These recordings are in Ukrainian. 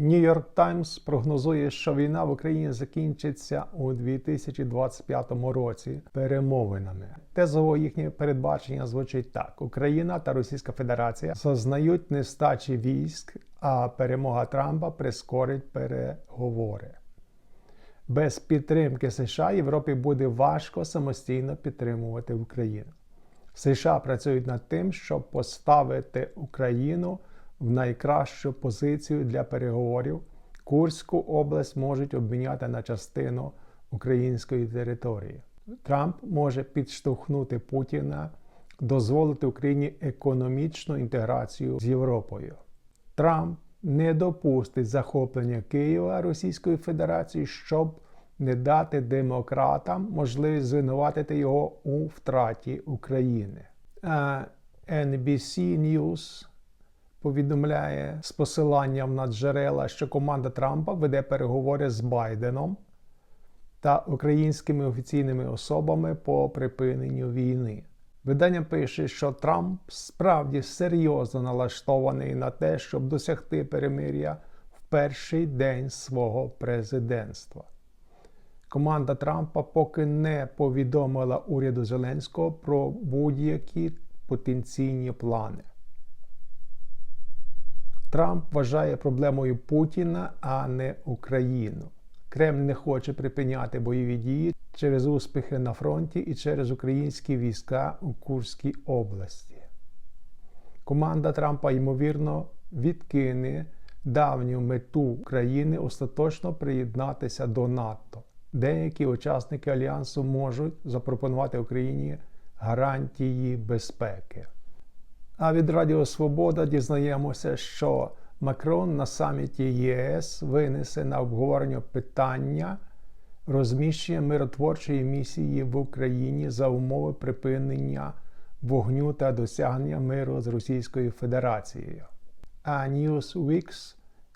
York Times прогнозує, що війна в Україні закінчиться у 2025 році перемовинами. Тезово їхнє передбачення звучить так: Україна та Російська Федерація зазнають нестачі військ, а перемога Трампа прискорить переговори. Без підтримки США Європі буде важко самостійно підтримувати Україну. США працюють над тим, щоб поставити Україну в найкращу позицію для переговорів. Курську область можуть обміняти на частину української території. Трамп може підштовхнути Путіна, дозволити Україні економічну інтеграцію з Європою. Трамп не допустить захоплення Києва Російської Федерації, щоб не дати демократам можливість звинуватити його у втраті України. NBC News повідомляє з посиланням на джерела, що команда Трампа веде переговори з Байденом та українськими офіційними особами по припиненню війни. Видання пише, що Трамп справді серйозно налаштований на те, щоб досягти перемир'я в перший день свого президентства. Команда Трампа поки не повідомила уряду Зеленського про будь-які потенційні плани. Трамп вважає проблемою Путіна, а не Україну. Кремль не хоче припиняти бойові дії через успіхи на фронті і через українські війська у Курській області. Команда Трампа, ймовірно, відкине давню мету України остаточно приєднатися до НАТО. Деякі учасники альянсу можуть запропонувати Україні гарантії безпеки. А від Радіо Свобода дізнаємося, що Макрон на саміті ЄС винесе на обговорення питання розміщення миротворчої місії в Україні за умови припинення вогню та досягнення миру з Російською Федерацією. А Newsweek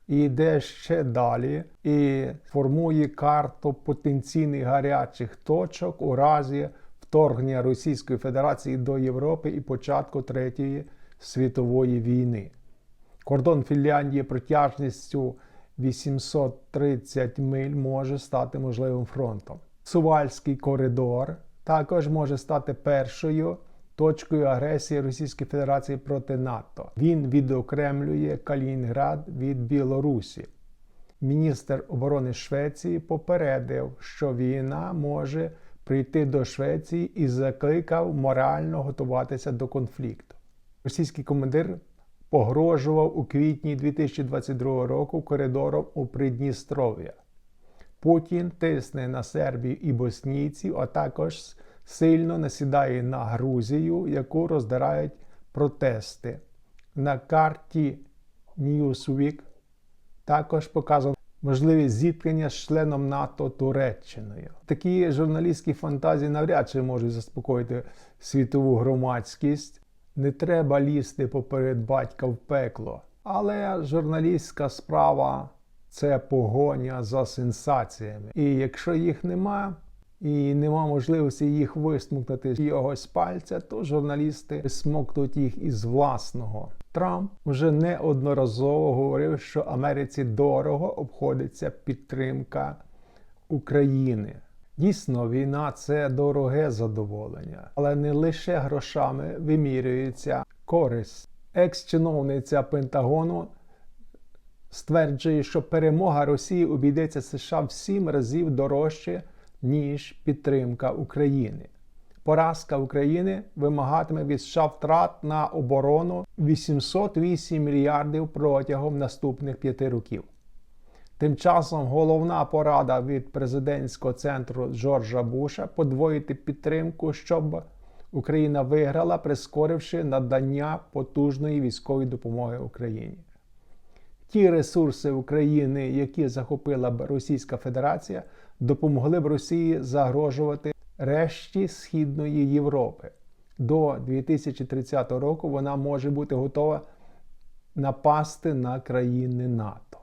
йде ще далі і формує карту потенційних гарячих точок у разі вторгнення Російської Федерації до Європи і початку Третьої світової війни. Кордон Фінляндії протяжністю 830 миль може стати можливим фронтом. Сувальський коридор також може стати першою точкою агресії Російської Федерації проти НАТО. Він відокремлює Калінінград від Білорусі. Міністр оборони Швеції попередив, що війна може прийти до Швеції і закликав морально готуватися до конфлікту. Російський командир погрожував у квітні 2022 року коридором у Придністров'я. Путін тисне на Сербію і боснійців, а також сильно насідає на Грузію, яку роздирають протести. На карті Newsweek також показано можливість зіткнення з членом НАТО Туреччиною. Такі журналістські фантазії навряд чи можуть заспокоїти світову громадськість. Не треба лізти поперед батька в пекло. Але журналістська справа це погоня за сенсаціями. І якщо їх нема, і нема можливості їх висмукнути з його пальця, то журналісти смоктуть їх із власного. Трамп вже неодноразово говорив, що Америці дорого обходиться підтримка України. Дійсно, війна це дороге задоволення, але не лише грошами вимірюється користь. Екс-чиновниця Пентагону стверджує, що перемога Росії обійдеться США в сім разів дорожче, ніж підтримка України. Поразка України вимагатиме від США втрат на оборону 808 мільярдів протягом наступних п'яти років. Тим часом головна порада від президентського центру Джорджа Буша подвоїти підтримку, щоб Україна виграла, прискоривши надання потужної військової допомоги Україні. Ті ресурси України, які захопила б Російська Федерація, допомогли б Росії загрожувати решті Східної Європи. До 2030 року вона може бути готова напасти на країни НАТО.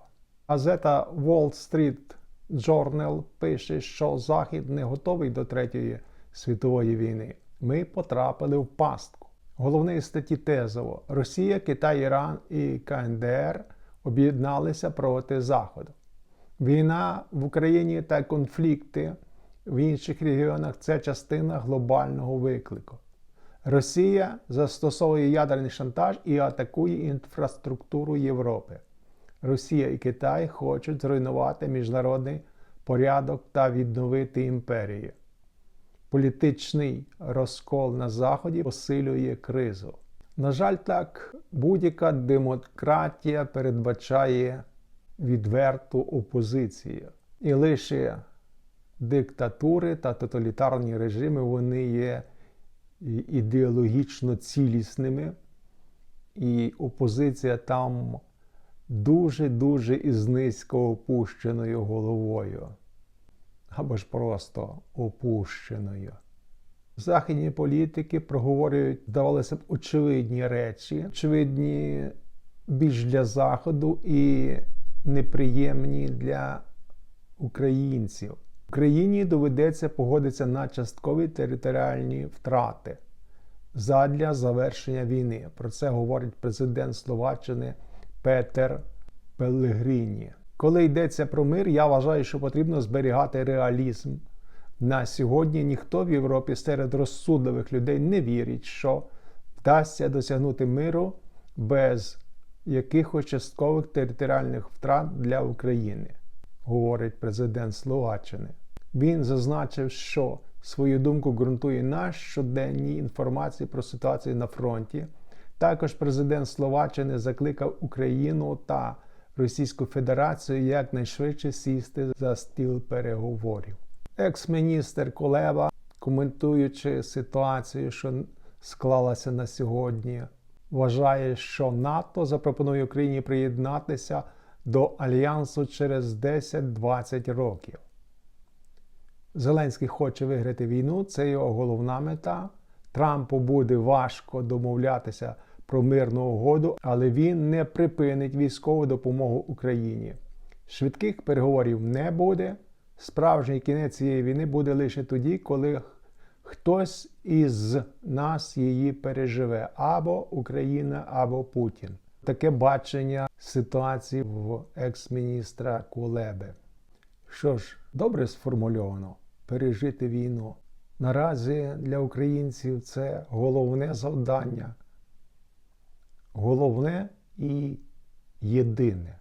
Газета Wall Street Journal пише, що Захід не готовий до Третьої світової війни. Ми потрапили в пастку. Головний статті Тезово: Росія, Китай, Іран і КНДР об'єдналися проти Заходу. Війна в Україні та конфлікти в інших регіонах це частина глобального виклику. Росія застосовує ядерний шантаж і атакує інфраструктуру Європи. Росія і Китай хочуть зруйнувати міжнародний порядок та відновити імперії. Політичний розкол на Заході посилює кризу. На жаль, так, будь-яка демократія передбачає відверту опозицію. І лише диктатури та тоталітарні режими вони є ідеологічно цілісними, і опозиція там дуже-дуже із низько опущеною головою, або ж просто опущеною. Західні політики проговорюють, здавалося б, очевидні речі, очевидні більш для Заходу і неприємні для українців. Україні доведеться погодитися на часткові територіальні втрати задля завершення війни. Про це говорить президент Словаччини Петер Пелегріні. Коли йдеться про мир, я вважаю, що потрібно зберігати реалізм. На сьогодні ніхто в Європі серед розсудливих людей не вірить, що вдасться досягнути миру без якихось часткових територіальних втрат для України, говорить президент Словаччини. Він зазначив, що свою думку ґрунтує на щоденній інформації про ситуацію на фронті. Також президент Словаччини закликав Україну та Російську Федерацію якнайшвидше сісти за стіл переговорів. Екс-міністр Колеба, коментуючи ситуацію, що склалася на сьогодні, вважає, що НАТО запропонує Україні приєднатися до альянсу через 10-20 років. Зеленський хоче виграти війну, це його головна мета. Трампу буде важко домовлятися про мирну угоду, але він не припинить військову допомогу Україні. Швидких переговорів не буде. Справжній кінець цієї війни буде лише тоді, коли хтось із нас її переживе або Україна, або Путін. Таке бачення ситуації в екс-міністра Кулеби. Що ж, добре сформульовано пережити війну. Наразі для українців це головне завдання. Головне і єдине.